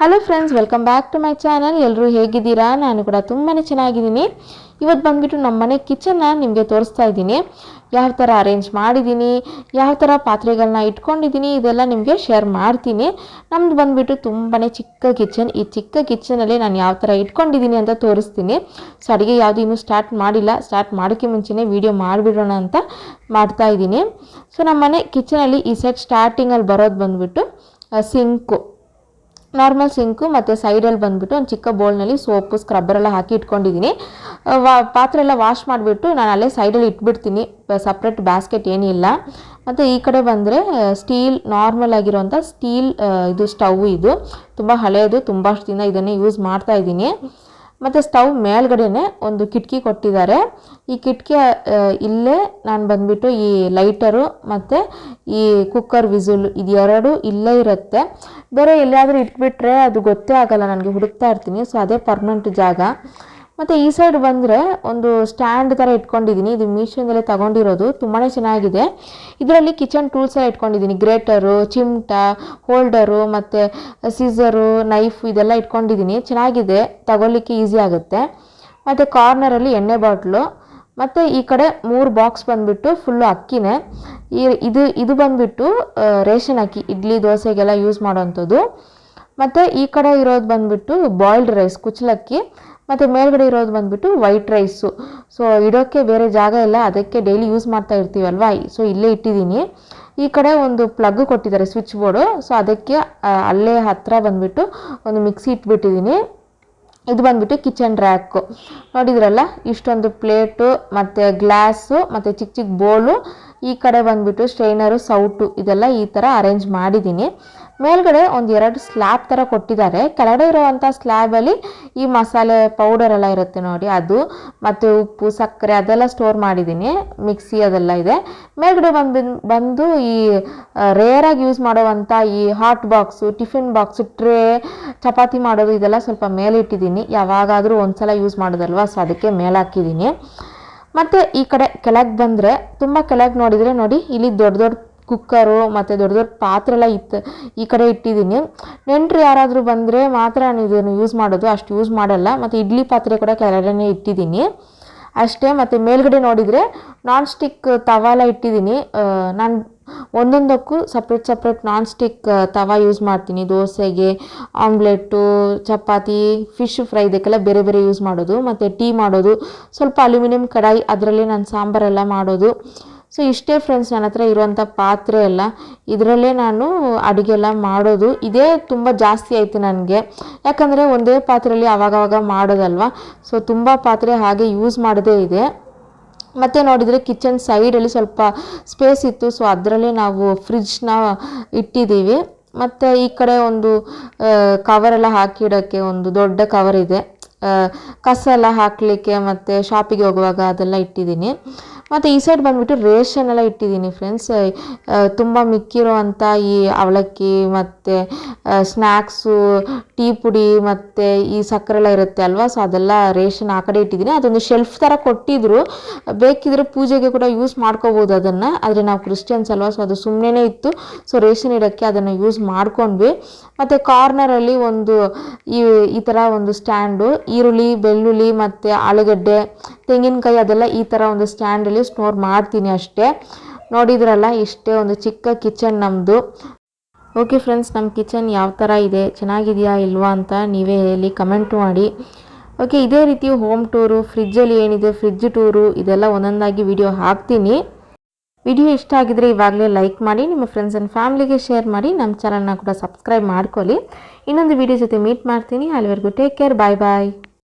Hello friends welcome back to my channel ಎಲ್ಲರೂ ಹೇಗಿದ್ದೀರಾ? ನಾನು ಕೂಡ ತುಂಬಾ ಚೆನ್ನಾಗಿದ್ದೀನಿ. ಇವತ್ತು ಬಂದುಬಿಟ್ಟು ನಮ್ಮ ಮನೆ ಕಿಚನ್ನ ನಿಮಗೆ ತೋರಿಸ್ತಾ ಇದ್ದೀನಿ. ಯಾವ ಥರ ಅರೇಂಜ್ ಮಾಡಿದ್ದೀನಿ, ಯಾವ ಥರ ಪಾತ್ರೆಗಳನ್ನ ಇಟ್ಕೊಂಡಿದ್ದೀನಿ, ಇದೆಲ್ಲ ನಿಮಗೆ ಶೇರ್ ಮಾಡ್ತೀನಿ. ನಮ್ದು ಬಂದುಬಿಟ್ಟು ತುಂಬಾ ಚಿಕ್ಕ ಕಿಚನ್ ಈ ಚಿಕ್ಕ ಕಿಚನಲ್ಲಿ ನಾನು ಯಾವ ಥರ ಇಟ್ಕೊಂಡಿದ್ದೀನಿ ಅಂತ ತೋರಿಸ್ತೀನಿ. ಸೊ ಅಡುಗೆ ಯಾವುದು ಇನ್ನೂ ಸ್ಟಾರ್ಟ್ ಮಾಡಿಲ್ಲ. ಸ್ಟಾರ್ಟ್ ಮಾಡೋಕ್ಕೆ ಮುಂಚೆನೇ ವೀಡಿಯೋ ಮಾಡಿಬಿಡೋಣ ಅಂತ ಮಾಡ್ತಾ ಇದ್ದೀನಿ. ಸೊ ನಮ್ಮ ಮನೆ ಕಿಚನಲ್ಲಿ ಈ ಸೈಡ್ ಸ್ಟಾರ್ಟಿಂಗಲ್ಲಿ ಬರೋದು ಬಂದುಬಿಟ್ಟು ಸಿಂಕು ನಾರ್ಮಲ್ ಸಿಂಕು ಮತ್ತು ಸೈಡಲ್ಲಿ ಬಂದುಬಿಟ್ಟು ಒಂದು ಚಿಕ್ಕ ಬೌಲ್ನಲ್ಲಿ ಸೋಪು ಸ್ಕ್ರಬ್ಬರ್ ಎಲ್ಲ ಹಾಕಿ ಇಟ್ಕೊಂಡಿದ್ದೀನಿ. ವಾ, ಪಾತ್ರೆ ಎಲ್ಲ ವಾಶ್ ಮಾಡಿಬಿಟ್ಟು ನಾನು ಅಲ್ಲೇ ಸೈಡಲ್ಲಿ ಇಟ್ಬಿಡ್ತೀನಿ. ಸಪ್ರೇಟ್ ಬ್ಯಾಸ್ಕೆಟ್ ಏನಿಲ್ಲ ಮತ್ತು ಈ ಕಡೆ ಬಂದರೆ ಸ್ಟೀಲ್ ನಾರ್ಮಲ್ ಆಗಿರೋಂಥ ಸ್ಟೀಲ್ ಇದು ಸ್ಟವ್ ಇದು. ತುಂಬ ಹಳೆಯದು ತುಂಬ ದಿನ ಇದನ್ನೇ ಯೂಸ್ ಮಾಡ್ತಾ ಇದ್ದೀನಿ. ಮತ್ತು ಸ್ಟವ್ ಮೇಲ್ಗಡೆನೆ ಒಂದು ಕಿಟಕಿ ಕೊಟ್ಟಿದ್ದಾರೆ. ಈ ಕಿಟಕಿ ಇಲ್ಲೇ ನಾನು ಬಂದುಬಿಟ್ಟು ಈ ಲೈಟರು ಮತ್ತು ಈ ಕುಕ್ಕರ್ ವಿಸುಲ್ ಇದು ಎರಡು ಇಲ್ಲೇ ಇರುತ್ತೆ. ಬೇರೆ ಎಲ್ಲಾದರೂ ಇಟ್ಬಿಟ್ರೆ ಅದು ಗೊತ್ತೇ ಆಗಲ್ಲ, ನನಗೆ ಹುಡುಕ್ತಾ ಇರ್ತೀನಿ. ಸೊ ಅದೇ ಪರ್ಮನೆಂಟ್ ಜಾಗ. ಮತ್ತು ಈ ಸೈಡ್ ಬಂದರೆ ಒಂದು ಸ್ಟ್ಯಾಂಡ್ ಥರ ಇಟ್ಕೊಂಡಿದ್ದೀನಿ ಇದು ಮೀಶೋದಲ್ಲೇ ತಗೊಂಡಿರೋದು. ತುಂಬಾ ಚೆನ್ನಾಗಿದೆ. ಇದರಲ್ಲಿ ಕಿಚನ್ ಟೂಲ್ಸ್ ಎಲ್ಲ ಇಟ್ಕೊಂಡಿದ್ದೀನಿ ಗ್ರೇಟರು, ಚಿಮ್ಟ, ಹೋಲ್ಡರು, ಮತ್ತು ಸೀಸರು ನೈಫ್ ಇದೆಲ್ಲ ಇಟ್ಕೊಂಡಿದ್ದೀನಿ ಚೆನ್ನಾಗಿದೆ. ತಗೊಳ್ಲಿಕ್ಕೆ ಈಸಿ ಆಗುತ್ತೆ. ಮತ್ತು ಕಾರ್ನರಲ್ಲಿ ಎಣ್ಣೆ ಬಾಟ್ಲು. ಮತ್ತು ಈ ಕಡೆ ಮೂರು ಬಾಕ್ಸ್ ಬಂದುಬಿಟ್ಟು ಫುಲ್ಲು ಅಕ್ಕಿನೇ. ಈ ಇದು ಇದು ಬಂದುಬಿಟ್ಟು ರೇಷನ್ ಅಕ್ಕಿ, ಇಡ್ಲಿ, ದೋಸೆಗೆಲ್ಲ ಯೂಸ್ ಮಾಡೋವಂಥದ್ದು. ಮತ್ತು ಈ ಕಡೆ ಇರೋದು ಬಂದುಬಿಟ್ಟು ಬಾಯ್ಲ್ಡ್ ರೈಸ್ ಕುಚ್ಚಲಕ್ಕಿ. ಮತ್ತು ಮೇಲ್ಗಡೆ ಇರೋದು ಬಂದುಬಿಟ್ಟು ವೈಟ್ ರೈಸು ಸೊ ಇಡೋಕ್ಕೆ ಬೇರೆ ಜಾಗ ಇಲ್ಲ, ಅದಕ್ಕೆ ಡೈಲಿ ಯೂಸ್ ಮಾಡ್ತಾ ಇರ್ತೀವಲ್ವ? ಸೊ ಇಲ್ಲೇ ಇಟ್ಟಿದ್ದೀನಿ. ಈ ಕಡೆ ಒಂದು ಪ್ಲಗ್ ಕೊಟ್ಟಿದ್ದಾರೆ ಸ್ವಿಚ್ ಬೋರ್ಡು ಸೊ ಅದಕ್ಕೆ ಅಲ್ಲೇ ಹತ್ತಿರ ಬಂದುಬಿಟ್ಟು ಒಂದು ಮಿಕ್ಸಿ ಇಟ್ಬಿಟ್ಟಿದ್ದೀನಿ. ಇದು ಬಂದ್ಬಿಟ್ಟು ಕಿಚನ್ ರ್ಯಾಕು ನೋಡಿದ್ರಲ್ಲ, ಇಷ್ಟೊಂದು ಪ್ಲೇಟು ಮತ್ತು ಗ್ಲಾಸು ಮತ್ತು ಚಿಕ್ಕ ಚಿಕ್ಕ ಬೋಲು ಈ ಕಡೆ ಬಂದುಬಿಟ್ಟು ಸ್ಟ್ರೈನರು ಸೌಟು ಇದೆಲ್ಲ ಈ ಥರ ಅರೇಂಜ್ ಮಾಡಿದ್ದೀನಿ. ಮೇಲ್ಗಡೆ ಒಂದು ಎರಡು ಸ್ಲ್ಯಾಬ್ ಥರ ಕೊಟ್ಟಿದ್ದಾರೆ. ಕೆಳಗಡೆ ಇರುವಂಥ ಸ್ಲ್ಯಾಬಲ್ಲಿ ಈ ಮಸಾಲೆ ಪೌಡರ್ ಎಲ್ಲ ಇರುತ್ತೆ ನೋಡಿ ಅದು, ಮತ್ತು ಉಪ್ಪು, ಸಕ್ಕರೆ ಅದೆಲ್ಲ ಸ್ಟೋರ್ ಮಾಡಿದ್ದೀನಿ. ಮಿಕ್ಸಿ ಅದೆಲ್ಲ ಇದೆ. ಮೇಲ್ಗಡೆ ಬಂದು ಬಂದು ಈ ರೇರಾಗಿ ಯೂಸ್ ಮಾಡುವಂಥ ಈ hot box tiffin box tray chapati ಮಾಡೋದು ಇದೆಲ್ಲ ಸ್ವಲ್ಪ ಮೇಲೆ ಇಟ್ಟಿದ್ದೀನಿ. ಯಾವಾಗಾದರೂ ಒಂದ್ಸಲ ಯೂಸ್ ಮಾಡೋದಲ್ವಾ ಸೊ ಅದಕ್ಕೆ ಮೇಲೆ ಹಾಕಿದ್ದೀನಿ. ಮತ್ತು ಈ ಕಡೆ ಕೆಳಗೆ ಬಂದರೆ, ತುಂಬ ಕೆಳಗೆ ನೋಡಿದರೆ ನೋಡಿ, ಇಲ್ಲಿ ದೊಡ್ಡ ದೊಡ್ಡ ಕುಕ್ಕರು ಮತ್ತು ದೊಡ್ಡ ದೊಡ್ಡ ಪಾತ್ರೆ ಎಲ್ಲ ಇತ್ತು, ಈ ಕಡೆ ಇಟ್ಟಿದ್ದೀನಿ. ನೆಂಟರು ಯಾರಾದರೂ ಬಂದರೆ ಮಾತ್ರ ನಾನು ಇದನ್ನು ಯೂಸ್ ಮಾಡೋದು, ಅಷ್ಟು ಯೂಸ್ ಮಾಡಲ್ಲ. ಮತ್ತು ಇಡ್ಲಿ ಪಾತ್ರೆ ಕೂಡ ಕೆಳಗಡೆ ಇಟ್ಟಿದ್ದೀನಿ. ಅಷ್ಟೇ, ಮತ್ತು ಮೇಲ್ಗಡೆ ನೋಡಿದರೆ ನಾನ್ ಸ್ಟಿಕ್ ತವ ಎಲ್ಲ ಇಟ್ಟಿದ್ದೀನಿ. ನಾನು ಒಂದೊಂದಕ್ಕೂ ಸಪ್ರೇಟ್ ಸಪ್ರೇಟ್ ನಾನ್ ಸ್ಟಿಕ್ ತವ ಯೂಸ್ ಮಾಡ್ತೀನಿ. ದೋಸೆಗೆ ಆಮ್ಲೆಟ್ಟು ಚಪಾತಿ ಫಿಶ್ ಫ್ರೈ ಇದಕ್ಕೆಲ್ಲ ಬೇರೆ ಬೇರೆ ಯೂಸ್ ಮಾಡೋದು. ಮತ್ತು ಟೀ ಮಾಡೋದು. ಸ್ವಲ್ಪ ಅಲ್ಯೂಮಿನಿಯಂ ಕಡಾಯಿ ಅದರಲ್ಲಿ ನಾನು ಸಾಂಬಾರೆಲ್ಲ ಮಾಡೋದು. ಸೊ ಇಷ್ಟೇ ಫ್ರೆಂಡ್ಸ್ ನನ್ನ ಹತ್ರ ಇರುವಂಥ ಪಾತ್ರೆ ಎಲ್ಲ. ಇದರಲ್ಲೇ ನಾನು ಅಡುಗೆ ಎಲ್ಲ ಮಾಡೋದು. ಇದೇ ತುಂಬ ಜಾಸ್ತಿ ಆಯಿತು ನನಗೆ. ಯಾಕಂದರೆ ಒಂದೇ ಪಾತ್ರೆಯಲ್ಲಿ ಆವಾಗವಾಗ ಮಾಡೋದಲ್ವ? ಸೊ ತುಂಬ ಪಾತ್ರೆ ಹಾಗೆ ಯೂಸ್ ಮಾಡದೇ ಇದೆ. ಮತ್ತು ನೋಡಿದರೆ ಕಿಚನ್ ಸೈಡಲ್ಲಿ ಸ್ವಲ್ಪ ಸ್ಪೇಸ್ ಇತ್ತು. ಸೊ ಅದರಲ್ಲೇ ನಾವು ಫ್ರಿಜ್ನ ಇಟ್ಟಿದ್ದೀವಿ. ಮತ್ತು ಈ ಕಡೆ ಒಂದು ಕವರೆಲ್ಲ ಹಾಕಿಡೋಕ್ಕೆ ಒಂದು ದೊಡ್ಡ ಕವರ್ ಇದೆ. ಕಸ ಎಲ್ಲ ಹಾಕಲಿಕ್ಕೆ ಮತ್ತು ಶಾಪಿಗೆ ಹೋಗುವಾಗ ಅದೆಲ್ಲ ಇಟ್ಟಿದ್ದೀನಿ. ಮತ್ತು ಈ ಸೈಡ್ ಬಂದುಬಿಟ್ಟು ರೇಷನ್ ಎಲ್ಲ ಇಟ್ಟಿದ್ದೀನಿ ಫ್ರೆಂಡ್ಸ್ ತುಂಬ ಮಿಕ್ಕಿರುವಂಥ ಈ ಅವಲಕ್ಕಿ ಮತ್ತು ಸ್ನ್ಯಾಕ್ಸು ಟೀ ಪುಡಿ ಮತ್ತು ಈ ಸಕ್ಕರೆ ಎಲ್ಲ ಇರುತ್ತೆ ಅಲ್ವಾ? ಸೊ ಅದೆಲ್ಲ ರೇಷನ್ ಆ ಕಡೆ ಇಟ್ಟಿದ್ದೀನಿ. ಅದೊಂದು ಶೆಲ್ಫ್ ಥರ ಕೊಟ್ಟಿದ್ರು. ಬೇಕಿದ್ರೆ ಪೂಜೆಗೆ ಕೂಡ ಯೂಸ್ ಮಾಡ್ಕೋಬೋದು ಅದನ್ನು. ಆದರೆ ನಾವು ಕ್ರಿಶ್ಚಿಯನ್ಸ್ ಅಲ್ವಾ? ಸೊ ಅದು ಸುಮ್ಮನೆ ಇತ್ತು. ಸೊ ರೇಷನ್ ಇಡೋಕ್ಕೆ ಅದನ್ನು ಯೂಸ್ ಮಾಡ್ಕೊಂಡ್ವಿ. ಮತ್ತು ಕಾರ್ನರಲ್ಲಿ ಒಂದು ಈ ಈ ಥರ ಒಂದು ಸ್ಟ್ಯಾಂಡು ಈರುಳ್ಳಿ, ಬೆಳ್ಳುಳ್ಳಿ ಮತ್ತು ಆಲೂಗಡ್ಡೆ ತೆಂಗಿನಕಾಯಿ ಅದೆಲ್ಲ ಈ ಥರ ಒಂದು ಸ್ಟ್ಯಾಂಡಲ್ಲಿ ಸ್ಟೋರ್ ಮಾಡ್ತೀನಿ ಅಷ್ಟೇ. ನೋಡಿದ್ರಲ್ಲ, ಇಷ್ಟೇ ಒಂದು ಚಿಕ್ಕ ಕಿಚನ್ ನಮ್ಮದು ಓಕೆ ಫ್ರೆಂಡ್ಸ್ ನಮ್ಮ ಕಿಚನ್ ಯಾವ ಥರ ಇದೆ? ಚೆನ್ನಾಗಿದೆಯಾ ಇಲ್ವಾ ಅಂತ ನೀವೇ ಹೇಳಿ ಕಮೆಂಟ್ ಮಾಡಿ. ಓಕೆ ಇದೇ ರೀತಿ ಹೋಮ್ ಟೂರು ಫ್ರಿಜ್ಜಲ್ಲಿ ಏನಿದೆ ಫ್ರಿಜ್ ಟೂರು ಇದೆಲ್ಲ ಒಂದೊಂದಾಗಿ ವಿಡಿಯೋ ಹಾಕ್ತೀನಿ. ವಿಡಿಯೋ ಇಷ್ಟ ಆಗಿದ್ರೆ ಇವಾಗಲೇ ಲೈಕ್ ಮಾಡಿ, ನಿಮ್ಮ ಫ್ರೆಂಡ್ಸ್ ಆ್ಯಂಡ್ ಫ್ಯಾಮಿಲಿಗೆ ಶೇರ್ ಮಾಡಿ ನಮ್ಮ ಚಾನಲ್ನ ಕೂಡ ಸಬ್ಸ್ಕ್ರೈಬ್ ಮಾಡ್ಕೊಳ್ಳಿ. ಇನ್ನೊಂದು ವಿಡಿಯೋ ಜೊತೆ ಮೀಟ್ ಮಾಡ್ತೀನಿ. ಅಲ್ಲಿವರೆಗೂ ಟೇಕ್ ಕೇರ್ ಬಾಯ್ ಬಾಯ್